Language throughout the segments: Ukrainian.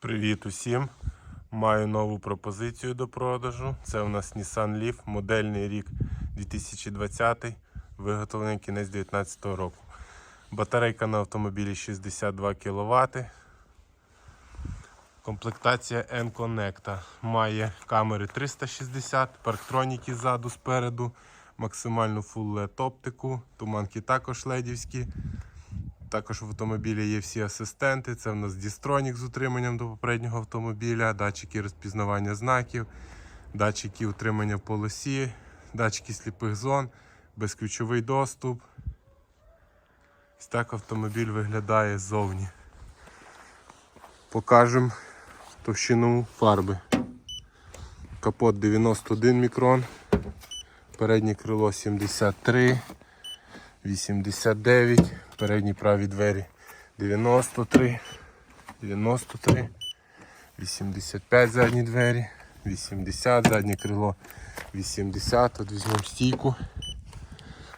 Привіт усім! Маю нову пропозицію до продажу. Це у нас Nissan Leaf, модельний рік 2020, виготовлений кінець 2019 року. Батарейка на автомобілі 62 кВт. Комплектація N-Connect. Має камери 360, парктроніки ззаду спереду, максимальну Full LED оптику, туманки також ледівські. Також в автомобілі є всі асистенти. Це в нас дістронік з утриманням до попереднього автомобіля, датчики розпізнавання знаків, датчики утримання в полосі, датчики сліпих зон, безключовий доступ. Ось так автомобіль виглядає ззовні. Покажемо товщину фарби. Капот 91 мікрон, переднє крило 73. 89, передні праві двері 93, 93, 85 задні двері, 80, заднє крило 80, от візьмемо стійку,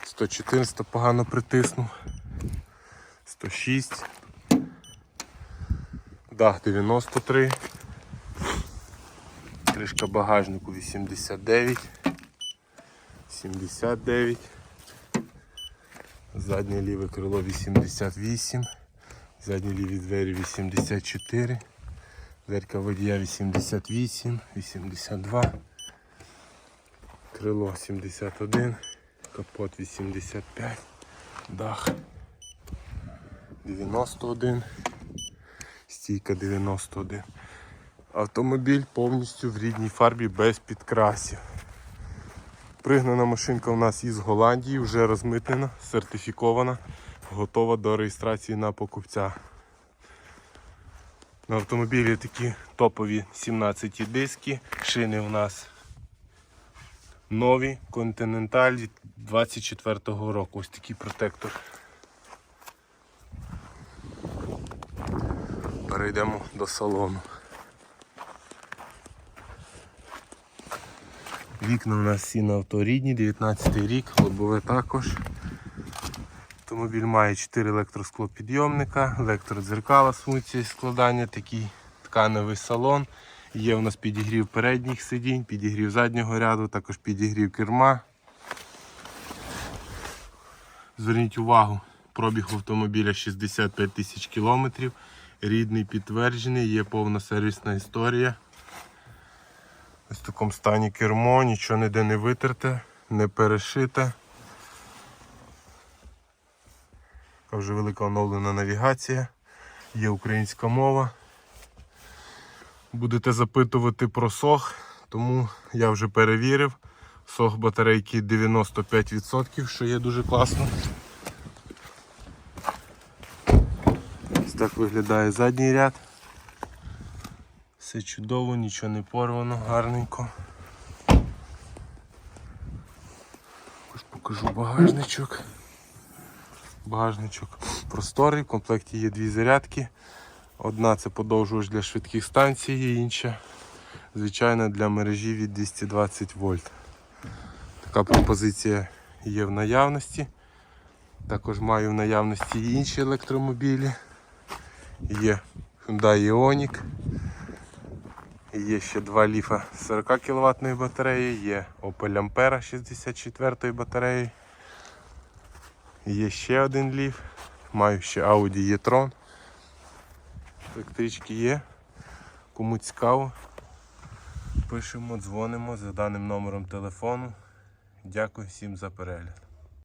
114 погано притиснув, 106, дах 93, кришка багажнику 89, 79. Заднє ліве крило 88, задні ліві двері 84, дверка водія 88, 82, крило 71, капот 85, дах 91, стійка 91. Автомобіль повністю в рідній фарбі без підкрасів. Пригнана машинка у нас із Голландії, вже розмитнена, сертифікована, готова до реєстрації на покупця. На автомобілі такі топові 17 диски. Шини у нас нові Continental 24-го року. Ось такий протектор. Перейдемо до салону. Вікна у нас всі на авто рідні, 19 рік, лобове також. Автомобіль має 4 електросклопідйомника, електродзеркала з функцією складання, такий тканевий салон. Є у нас підігрів передніх сидінь, підігрів заднього ряду, також підігрів керма. Зверніть увагу, пробіг автомобіля 65 тисяч кілометрів. Рідний підтверджений, є повна сервісна історія. В такому стані кермо, нічого ніде не витерте, не перешите. Вже велика оновлена навігація, є українська мова. Будете запитувати про сох, тому я вже перевірив. Сох батарейки 95%, що є дуже класно. Ось так виглядає задній ряд. Все чудово, нічого не порвано, гарненько. Ось покажу багажничок. Багажничок просторий, в комплекті є дві зарядки. Одна це подовжувач для швидких станцій, і інша, звичайно, для мережі від 220 вольт. Така пропозиція є в наявності. Також маю в наявності і інші електромобілі. Є Hyundai Ioniq. Є ще два ліфа 40 кВт батареї, є Opel Ampera 64 батареї. Є ще один ліф. Маю ще Audi e-tron. Електрички є. Кому цікаво, пишемо, дзвонимо за даним номером телефону. Дякую всім за перегляд.